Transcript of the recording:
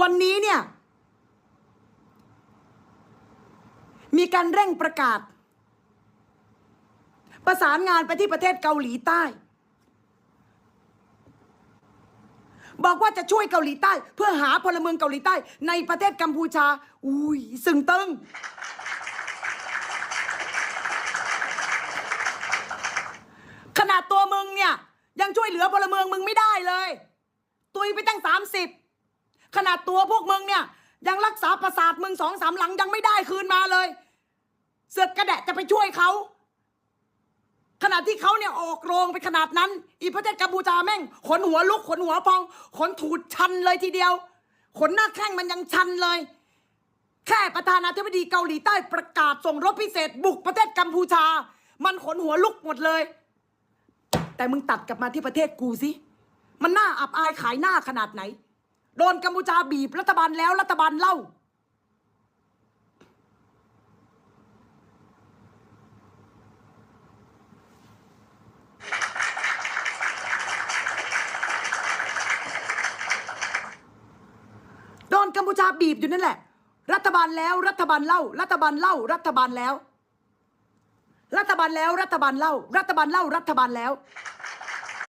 วันนี้เนี่ย มีการเร่งประกาศ ประสานงานไปที่ประเทศเกาหลีใต้ บอกว่าจะช่วยเกาหลีใต้ เพื่อหาพลเมืองเกาหลีใต้ ในประเทศกัมพูชา อุ้ยสึงตึงขนาดตัวมึงเนี่ย ยังช่วยเหลือพลเมืองมึงไม่ได้เลย ตุยไปตั้งสามสิบ ขนาดตัวพวกมึงเนี่ย ยังรักษาประสาทมึงสองสามหลังยังไม่ได้คืนมาเลย เสือกกระแดะจะไปช่วยเขาขณะที่เขาเนี่ยออกโรงไปขนาดนั้น อีประเทศกัมพูชาแม่ง ขนหัวลุกขนหัวพอง ขนถูดชันเลยทีเดียว ขนหน้าแข้งมันยังชันเลย แค่ประธานาธิบดีเกาหลีใต้ประกาศส่งรบพิเศษ บุกประเทศกัมพูชา มันขนหัวลุกหมดเลย แต่มึงตัดกลับมาที่ประเทศกูสิ มันน่าอับอายขายหน้าขนาดไหน โดนกัมพูชาบีบรัฐบาลแล้วรัฐบาลเล่า โดนกัมพูชาบีบอยู่นั่นแหละ รัฐบาลแล้วรัฐบาลเล่า รัฐบาลเล่า รัฐบาลแล้ว รัฐบาลแล้วรัฐบาลเล่า รัฐบาลเล่า รัฐบาลแล้ว